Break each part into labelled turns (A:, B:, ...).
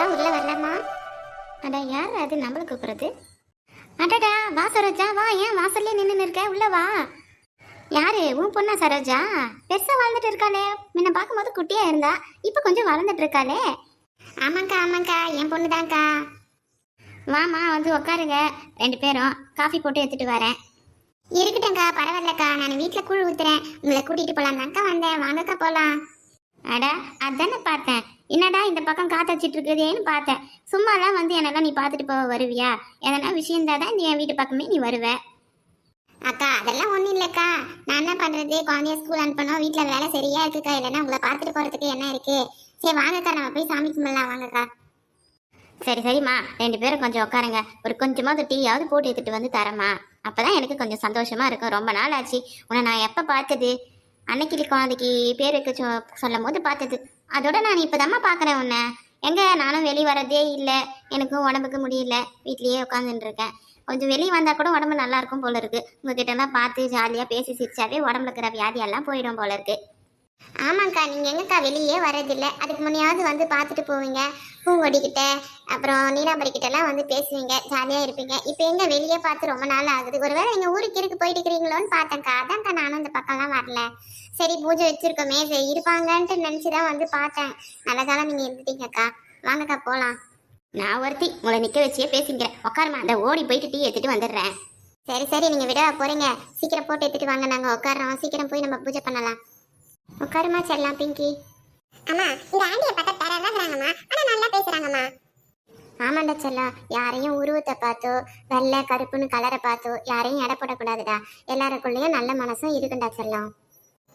A: அக்கா உள்ள வரலாமா? அடா யார் அது? நம்மள கூப்பிடுறது? அடடா வா சரோஜா வா. ஏன் வாசல்லே நின்று இருக்க உள்ள வா. யாரு? உன் பொண்ணா சரோஜா? பெருசா வளர்ந்துட்டு இருக்காளே. முன்ன பார்க்கும்போது குட்டியா இருந்தா இப்ப கொஞ்சம் வளர்ந்துட்டு இருக்காளே. ஆமாங்க்கா ஆமாங்க்கா என் பொண்ணு தான்க்கா வாமா வந்து உட்காருங்க ரெண்டு பேரும் காஃபி போட்டு எடுத்துட்டு வரேன். இருக்கட்டேங்க்கா பரவாயில்லக்கா. நான் வீட்டில் கூழ் ஊத்துறேன். உங்களை கூட்டிட்டு போலாம் தான்க்கா வந்தேன். வாங்கக்கா போலாம். அட அதானே பார்த்தேன். என்னடா இந்த பக்கம் காத்தச்சிட்டு இருக்குதேன்னு பார்த்தேன். சும்மாலாம் வந்து என்னெல்லாம் நீ பார்த்துட்டு போக வருவியா? எதனா விஷயம் தான் நீ என் வீட்டு பக்கமே நீ வருவ. அக்கா அதெல்லாம் ஒன்றும் இல்லைக்கா. நான் என்ன பண்ணுறது குழந்தைய ஸ்கூல் அனுப்பணும். வீட்டில் வேலை சரியா இருக்குக்கா? இல்லைன்னா உங்களை பார்த்துட்டு போகிறதுக்கு என்ன இருக்கு? சரி வாங்கக்கா. நம்ம போய் சாமி கும்பிடலாம். வாங்கக்கா. சரி சரிம்மா. ரெண்டு பேரும் கொஞ்சம் உட்காருங்க. ஒரு கொஞ்சமாவது டீயாவது போட்டு எடுத்துகிட்டு வந்து தரமா அப்பதான் எனக்கு கொஞ்சம் சந்தோஷமாக இருக்கும். ரொம்ப நாள் ஆச்சு. உன்னை நான் எப்போ பார்த்தது? அன்னைக்கு குழந்தைக்கு பேர் வைக்க சொ- சொல்லும் போது பார்த்தது. அதோட நான் இப்போதாம்மா பார்க்குறேன் உன்னை. எங்க? நானும் வெளியே வரதே இல்லை. எனக்கும் உடம்புக்கு முடியல. வீட்லேயே உட்காந்துருக்கேன் கொஞ்சம் வெளியே வந்தால் கூட உடம்பு நல்லா இருக்கும் போல இருக்கு. உங்ககிட்ட பார்த்து ஜாலியாக பேசி சிரிச்சாவே உடம்புல இருக்கிற வியாதியெல்லாம் போயிடும் போல இருக்கு. ஆமாங்க்கா நீங்கள் எங்கக்கா வெளியே வரதில்லை அதுக்கு முன்னையாவது வந்து பார்த்துட்டு போவீங்க. பூங்கொடிக்கிட்ட அப்புறம் நீலாம்பரிக்கிட்டலாம் வந்து பேசுவீங்க. ஜாலியாக இருப்பீங்க. இப்போ எங்க வெளியே பார்த்து ரொம்ப நாள் ஆகுது. ஒருவேளை நீங்கள் ஊருக்கு இருக்கு போயிட்டு இருக்கிறீங்களோன்னு பார்த்தேன்க்கா. அதான்க்கா நானும் இந்த பக்கம்லாம் வரல. சரி பூஜை வச்சிருக்கோமே. சரி இருப்பாங்கன்ட்டு நினச்சி தான் வந்து பார்த்தேன். நல்ல காலம் நீங்கள் இருந்துட்டீங்கக்கா. வாங்கக்கா போகலாம் நான் ஒருத்தி உங்களை நிற்க வச்சே பேசிக்கிறேன். உட்காருமா அந்த ஓடி போயிட்டு டீ எடுத்துட்டு வந்துடுறேன். சரி சரி நீங்கள் விட போகிறீங்க சீக்கிரம் போட்டு எடுத்துட்டு வாங்க. நாங்கள் உட்காரோம் சீக்கிரம் போய் நம்ம பூஜை பண்ணலாம். உட்காருமா செல்லாம் பிங்கி. அம்மா இந்த ஆண்டியை பார்த்தா தரதாங்கம்மா ஆனா நல்லா பேசுறாங்கம்மா. ஆமாண்டா செல்லா யாரையும் உருவத்தை பார்த்தோ வெள்ளை கருப்புன்னு கலரை பார்த்தோ யாரையும் எடை போடக்கூடாதுடா. எல்லாருக்குள்ளேயும் நல்ல மனசும் இருக்குண்டா செல்லம்.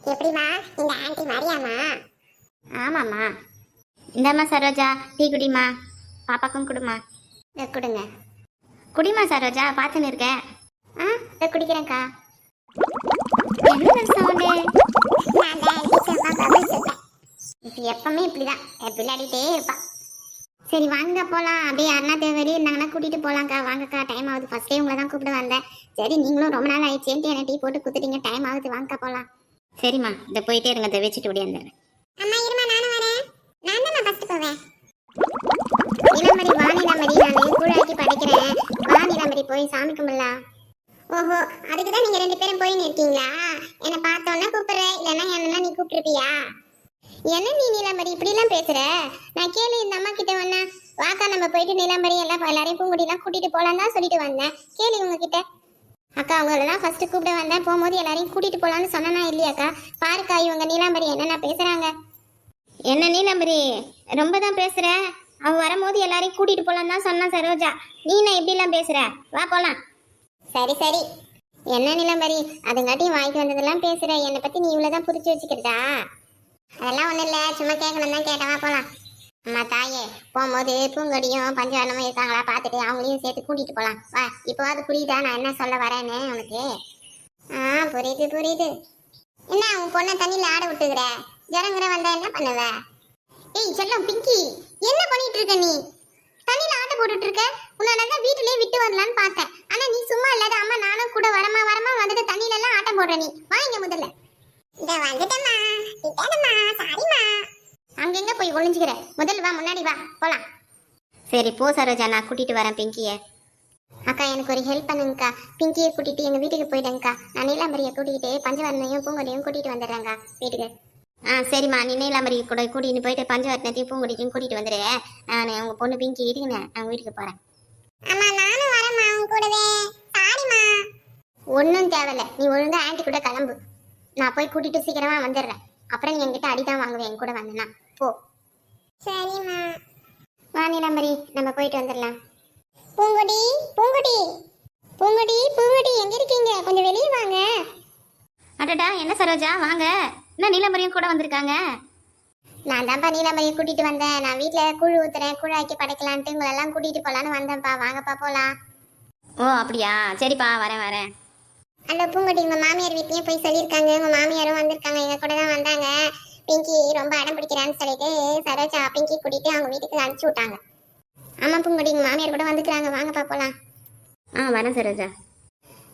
A: எப்படிமா இந்த ஆண்டி மாதிரியாமா ஆமாம்மா. இந்தாம்மா சரோஜா டீ குடிமா பாப்பாக்கும் குடுமா இதை கொடுங்க. குடிமா சரோஜா பார்த்துன்னு இருக்கேன். ஆ இதை குடிக்கிறேன்க்கா. என்ன சவுண்டு எப்பவுமே இப்படிதான். விளையாடிட்டே இருப்பா. சரி வாங்க போகலாம் அப்படியே யாருனா தேவை வெளியே இருந்தாங்கன்னா கூட்டிகிட்டு போகலாங்க்கா வாங்கக்கா டைம் ஆகுது. ஃபஸ்ட்டே உங்களை தான் கூப்பிட வந்தேன். சரி நீங்களும் ரொம்ப நாள் ஆயிடுச்சேன்ட்டு என்ன டீ போட்டு குத்துட்டீங்க? டைம் ஆகுது. வாங்கக்கா போகலாம் சரிம்மா இதை போயிட்டே இருங்க. இதை வச்சுட்டு ஓடியாந்துறேன் அம்மா இருமா நானும் வரேன். நான் தான் ஃபஸ்ட்டு போவேன். இளமரி வா நான் கூழாக்கி படிக்கிறேன். வா போய் சாமி கும்பிடலாம். ஓஹோ அதுக்கு தான் நீங்க ரெண்டு பேரும் போய் நிற்கீங்களா என்னை பார்த்தோன்னா கூப்பிடுற இல்லைன்னா என்னன்னா நீ கூப்பிட்டுருப்பியா? என்ன நீ நீலாம்பரி இப்படிலாம் பேசுற? நான் கேளு இந்த அம்மா கிட்ட வந்தா வாக்கா நம்ம போயிட்டு நீலாம்பரி எல்லாம் எல்லாரையும் பூங்குடிலாம் கூட்டிட்டு போலாம் தான் சொல்லிட்டு வந்தேன். கேளு உங்க கிட்ட அக்கா அவங்கள தான் ஃபர்ஸ்ட் கூப்பிட வந்தேன். போகும்போது எல்லாரையும் கூட்டிட்டு போலாம்னு சொன்னா இல்லையாக்கா பாருக்கா இவங்க நீலாம்பரி என்னென்ன பேசுறாங்க? என்ன நீலாம்பரி ரொம்ப தான் பேசுற? அவ வரும்போது எல்லாரையும் கூட்டிட்டு போலாம் தான் சொன்னான் சரோஜா. நீ நான் இப்படிலாம் பேசுற? வா போலாம். சரி சரி. என்ன நிலம்பரி? அதுங்காட்டி வாய்க்கு வந்ததெல்லாம் பேசுற. என்னை பத்தி நீ இவ்வளவுதான் புரிச்சு வச்சுக்கிறதா? அதெல்லாம் ஒண்ணும் இல்ல. சும்மா கேட்கணும் தான் கேட்டவா போலாம். அம்மா தாயே போகும்போது பூங்கொடியும் பஞ்சவரணமும் இருக்காங்களா பார்த்துட்டு அவங்களையும் சேர்த்து கூட்டிட்டு போலாம். வா இப்போவாது புரியுதா? நான் என்ன சொல்ல வரேன்னு உனக்கு? ஆ புரியுது புரியுது. என்ன உன் பொண்ணை தண்ணியில் ஆட விட்டுக்கிற? ஜனங்கிற வந்தா என்ன பண்ணுவ? ஏய் செல்லம் பிங்கி என்ன பண்ணிட்டு இருக்க நீ? தண்ணியில் ஆட்ட போட்டுட்டு இருக்க? உன்னை தான் வீட்டுலயே விட்டு வரலான்னு பார்த்தேன். ஆனா நீ சும்மா இல்லாத அம்மா நானும் கூட வரமா வரமா வந்துட்டு தண்ணியில எல்லாம் ஆட்டம் போடுற நீ. வா இங்க முதல்ல. இந்த வந்துட்டேம்மா. விட்டேனம்மா சாரிம்மா. அங்கெங்க போய் ஒளிஞ்சுக்கிற? முதல்ல வா முன்னாடி வா. போலாம். சரி போ சரோஜா. நான் கூட்டிட்டு வரேன் பிங்கிய. அக்கா எனக்கு ஒரு ஹெல்ப் பண்ணுங்கக்கா. பிங்கியை கூட்டிட்டு எங்க வீட்டுக்கு போயிடுங்கக்கா நான் நீலாம்பரியை கூட்டிகிட்டு பஞ்சவர்ணையும் பூங்கொடியும் கூட்டிட்டு வந்துடுறேங்க்கா வீட்டுக்கு. ஆ சரிம்மா. நீ நீலாம்பரி கூட கூட்டிட்டு போயிட்டு பஞ்சவர்ணத்தையும் பூங்கொடிக்கும் கூட்டிட்டு வந்துடு நான் உங்க பொண்ணு பிங்கி இருங்க நான் வீட்டுக்கு போறேன். உன் கூடவே. சாரிம்மா. ஒன்றும் தேவையில்ல. நீ ஒழுங்கா ஆன்ட்டி கூட கிளம்பு. நான் போய் கூட்டிட்டு சீக்கிரமா வந்துடுறேன். அப்புறம் நீ என்கிட்ட அடிதான் வாங்குவேன். என் கூட வந்தனா போ. சரிம்மா. வா நீலாம்பரி. நம்ம போயிட்டு வந்துடலாம். பூங்குடி பூங்குடி. பூங்குடி பூங்குடி எங்க இருக்கீங்க? கொஞ்சம் வெளியே வாங்க. அடடா என்ன சரோஜா? வாங்க. என்ன நீலாம்பரியும் கூட வந்திருக்காங்க? நான் தான்ப்பா நீலாம்பரியை கூட்டிட்டு வந்தேன். நான் வீட்டில் கூழ் ஊத்துறேன். கூழாக்கி படைக்கலான்ட்டு உங்களெல்லாம் கூட்டிட்டு போலான்னு வந்தேன்ப்பா. வாங்கப்பா போலாம்.
B: ஓ அப்படியா? சரிப்பா வரேன் வரேன்.
A: அந்த பூங்கொடி உங்க மாமியார் வீட்லயும் போய் சொல்லியிருக்காங்க. உங்க மாமியாரும் வந்திருக்காங்க. எங்க கூட தான் வந்தாங்க. பிங்கி ரொம்ப அடம் பிடிக்கிறான்னு சொல்லிட்டு சரோஜா பிங்கி கூட்டிட்டு அவங்க வீட்டுக்கு அனுப்பிச்சு விட்டாங்க. ஆமா பூங்கொடி உங்க மாமியார் கூட வந்துக்கிறாங்க வாங்கப்பா போலாம்
B: ஆ வரேன் சரோஜா.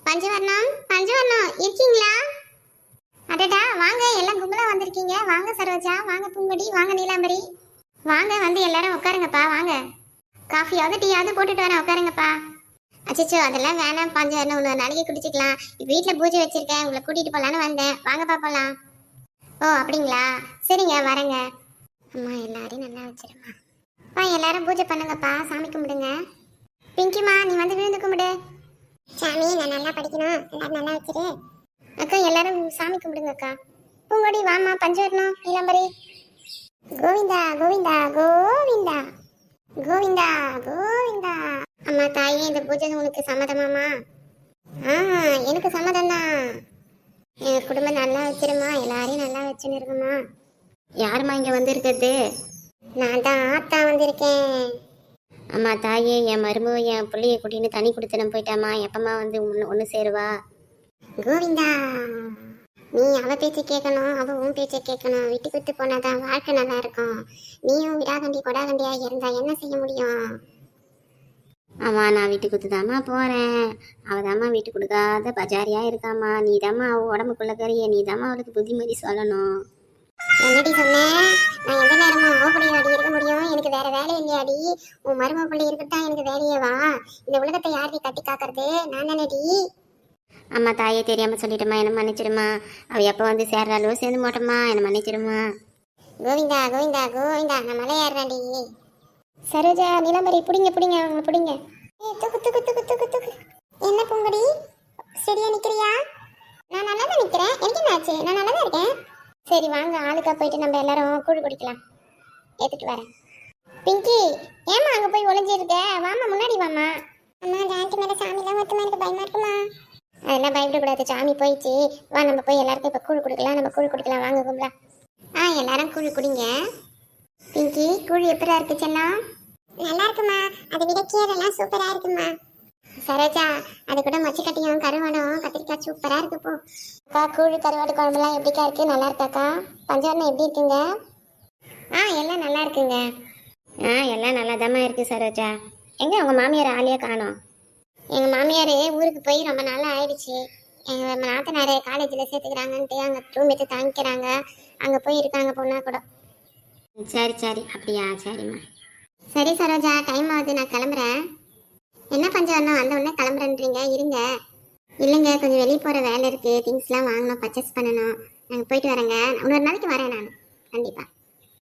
A: பஞ்சவர்ணம் பஞ்சவர்ணம் இருக்கீங்களா? அடடா வாங்க எல்லாம் கும்பலா வந்திருக்கீங்க. வாங்க சரோஜா வாங்க பூங்கொடி வாங்க நீலாம்பரி. வாங்க வந்து எல்லாரும் உட்காருங்கப்பா வாங்க. காஃபியாவது டீயாவது போட்டுட்டு வரேன் உட்காருங்கப்பா. அச்சோ அதெல்லாம் வேணாம் பாஞ்சு வரணும் இன்னொரு நாளைக்கு குடிச்சிக்கலாம். வீட்டில் பூஜை வச்சிருக்கேன் உங்களை கூட்டிட்டு போலான்னு வந்தேன். வாங்கப்பா பார்ப்போலாம் ஓ அப்படிங்களா? சரிங்க வரேங்க. அம்மா எல்லாரையும் நல்லா வச்சிருமா பா எல்லாரும் பூஜை பண்ணுங்கப்பா. சாமி கும்பிடுங்க. பிங்கிமா நீ வந்து விழுந்து கும்பிடு. சாமி நான் நல்லா படிக்கணும். எல்லாரும் நல்லா வச்சிரு. அக்கா எல்லாரும் சாமி கும்பிடுங்க அக்கா. பூங்கொடி வாமா பஞ்சு வரணும் இளம்பரி கோவிந்தா கோவிந்தா கோவிந்தா. கோவிந்தா கோவிந்தா. அம்மா தாயே இந்த பூஜை உனக்கு சம்மதமாமா ஆ எனக்கு சம்மதம் தான் என் குடும்பம் நல்லா வச்சிருமா? எல்லாரையும் நல்லா வச்சுன்னு இருக்குமா?
B: யாரும்மா இங்கே வந்திருக்கிறது?
A: நான் தான் ஆத்தா வந்திருக்கேன்.
B: அம்மா தாயே என் மருமக என் பிள்ளைய கூட்டின்னு தனி கொடுத்துன போயிட்டாமா எப்பமா வந்து ஒன்று ஒன்று சேருவா.
A: கோவிந்தா நீ அவ பேச்சை கேட்கணும் அவ உன் பேச்சை கேட்கணும் விட்டு விட்டு போனாதான் வாழ்க்கை நல்லா இருக்கும். நீயும் விடாகண்டி கொடாகண்டியா இருந்தா என்ன செய்ய முடியும்?
B: ஆமா நான் வீட்டு குத்துதாம்மா போகிறேன் அவதாம்மா வீட்டு கொடுக்காத பஜாரியாக இருக்காம்மா. நீ தாம்மா அவள் உடம்புக்குள்ள கறிய நீ தாம்மா அவளுக்கு புத்திமதி சொல்லணும்.
A: என்னடி சொன்னேன் நான் எந்த நேரமும் அவ கூட அடி இருக்க முடியும்? எனக்கு வேற வேலை இல்லையாடி. உன் மருமக பிள்ளை இருக்கட்டும் எனக்கு வேலையே வா. இந்த உலகத்தை யாரடி கட்டி காக்கறது? நான் தானடி.
B: அம்மா தாயே தெரியாமல் சொல்லிட்டேம்மா. என்ன மன்னிச்சிடுமா அவள் எப்போ வந்து சேர்றாளோ சேர்ந்து மாட்டோம்மா. என்ன மன்னிச்சிடுமா
A: கோவிந்தா கோவிந்தா கோவிந்தா. நான் மலை ஏறுறேன்டி. சரோஜா நிலம்பரி பிடிங்க பிடிங்க அவங்க பிடிங்க. ஏ தூக்கு தூக்கு தூக்கு தூக்கு தூக்கு. என்ன பூங்கடி? சரியா நிக்கிறியா? நான் நல்லா தான் நிக்கிறேன். எனக்கு என்ன ஆச்சு? நான் நல்லா தான் இருக்கேன். சரி வாங்க ஆளுக்கா போயிட்டு நம்ம எல்லாரும் கூழ் குடிக்கலாம். ஏத்துட்டு வரேன். பிங்கி ஏமா அங்க போய் ஒளிஞ்சிருக்க? வாமா முன்னாடி வாமா அம்மா அந்த ஆண்டி மேல சாமிலாம் ஒத்துமா எனக்கு பயமா இருக்குமா? அதெல்லாம் பயப்படக்கூடாது. சாமி போயிடுச்சு. வா நம்ம போய் எல்லாருக்கும் இப்போ கூழ் குடிக்கலாம். நம்ம கூழ் குடிக்கலாம். வாங்க கும்பலா. ஆ எல்லாரும் கூழ் குடிங்க. பிங்கி கூழ் எப்படா இருக்கு சென்னா? நல்லா இருக்குமா. அதை விட கீரைலாம் சூப்பரா இருக்குமா. சரோஜா அது கூட மொச்சக்கட்டியும் கருவாடும் கத்திரிக்காய் சூப்பரா இருக்கு போ. அக்கா கூழ் கருவாடு குழம்புலாம் எப்படிக்கா இருக்கு? நல்லா இருக்காக்கா? பஞ்சவரணம் எப்படி இருக்குங்க? ஆ எல்லாம் நல்லா இருக்குங்க.
B: ஆ எல்லாம் நல்லா இருக்குது சரோஜா. எங்கே உங்கள் மாமியார் ஆலியா காணோம்.
A: எங்க மாமியார் ஊருக்கு போய் ரொம்ப நாள் ஆயிடுச்சு. எங்க நாத்தனார் காலேஜில் சேர்த்துக்கிறாங்கன்ட்டு அங்கே ரூம் எடுத்து அங்கே போய் இருக்காங்க பொண்ணா கூட.
B: சரி சரி. அப்படியா? சரிம்மா.
A: சரி சரோஜா டைம் ஆகுது. நான் கிளம்புறேன். என்ன பஞ்சவரணம் அந்த உடனே கிளம்புறேன்றீங்க? இருங்க. இல்லைங்க கொஞ்சம் வெளியே போகிற வேலை இருக்குது திங்ஸ்லாம் வாங்கணும் பர்ச்சேஸ் பண்ணணும். நாங்கள் போயிட்டு வரேங்க. இன்னொரு நாளைக்கு வரேன் நான். கண்டிப்பாக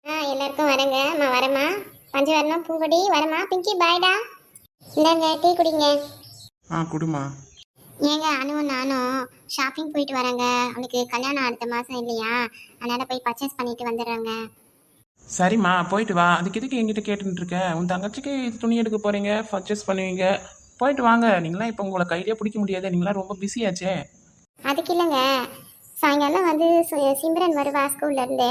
A: ஆ எல்லாருக்கும் வரேங்க. அம்மா வரேம்மா. பஞ்சவரணம் பூங்கொடி வரேம்மா. பிங்கி பாய்டா. இந்தாங்க டீ குடிங்க.
C: ஆ குடுமா
A: ஏங்க அனுவும் நானும் ஷாப்பிங் போயிட்டு வரேங்க. அவனுக்கு கல்யாணம் அடுத்த மாதம் இல்லையா? அதனால் போய் பர்ச்சேஸ் பண்ணிட்டு வந்துடுறேங்க.
C: சரிம்மா போயிட்டு வா. அதுக்கு எதுக்கு என்கிட்ட கேட்டுட்டு இருக்க உன் தங்கச்சிக்கு இது துணி எடுக்க போறீங்க பர்ச்சேஸ் பண்ணுவீங்க. போயிட்டு வாங்க. நீங்களாம் இப்போ உங்களை கையிலே பிடிக்க முடியாது. நீங்களாம் ரொம்ப பிஸியாச்சே
A: அதுக்கு இல்லைங்க. சாயங்காலம் வந்து சிம்ரன் வருவா ஸ்கூல்ல இருந்து.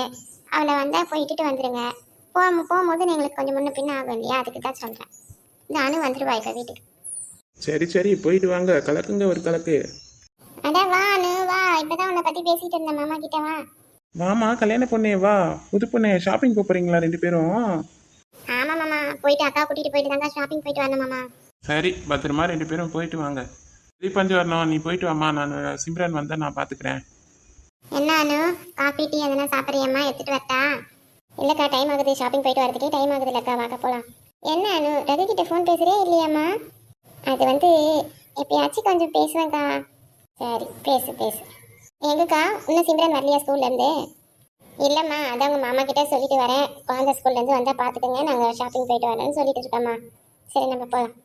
A: அவளை வந்தா போய் இட்டுட்டு வந்துருங்க. போ போகும்போது எங்களுக்கு கொஞ்சம் முன்ன பின்ன ஆகும் இல்லையா? அதுக்கு தான் சொல்கிறேன் நானும் வந்துடுவா இப்போ வீட்டுக்கு.
C: சரி சரி. போயிட்டு வாங்க. கலக்குங்க ஒரு கலக்கு.
A: அட வா அனு வா. இப்பதான் உன்னை பத்தி பேசிட்டு இருந்தேன். மாமா கிட்ட வா.
C: வாமா கல்யாண பொண்ணே வா. புது பொண்ணே ஷாப்பிங் போறீங்களா ரெண்டு பேரும்?
A: ஆமா மாமா. போயிட்டு அக்கா கூட்டிட்டு போயிட்டு தாங்க ஷாப்பிங் போயிட்டு வரணும் மாமா.
C: சரி பத்திரமா ரெண்டு பேரும் போயிட்டு வாங்க. சரி பஞ்சு வரணும். நீ போயிட்டு வாமா நான் சிம்ரன் வந்தா நான் பாத்துக்கிறேன்.
A: என்ன அனு? காஃபி டீ எதனா சாப்பிட்றியம்மா? எடுத்துட்டு வரட்டா? இல்லைக்கா டைம் ஆகுது. ஷாப்பிங் போயிட்டு வரதுக்கே டைம் ஆகுது இல்லைக்கா வாக்க போகலாம் என்ன அனு? ரகு கிட்ட ஃபோன் பேசுறியா இல்லையாம்மா? அது வந்து எப்பயாச்சும் கொஞ்சம் பேசுவேன்க்கா. சரி பேசு பேசு. எங்கக்கா? இன்னும் சிம்ரன் வரலையா ஸ்கூல்லேருந்து? இல்லைம்மா அதான் உங்கள் மாமா கிட்டே சொல்லிட்டு வரேன். குழந்தை ஸ்கூல்லேருந்து வந்தால் பார்த்துக்கங்க. நாங்கள் ஷாப்பிங் போயிட்டு வரேன்னு சொல்லிட்டு இருக்கோம்மா. சரி நம்ம போகலாம்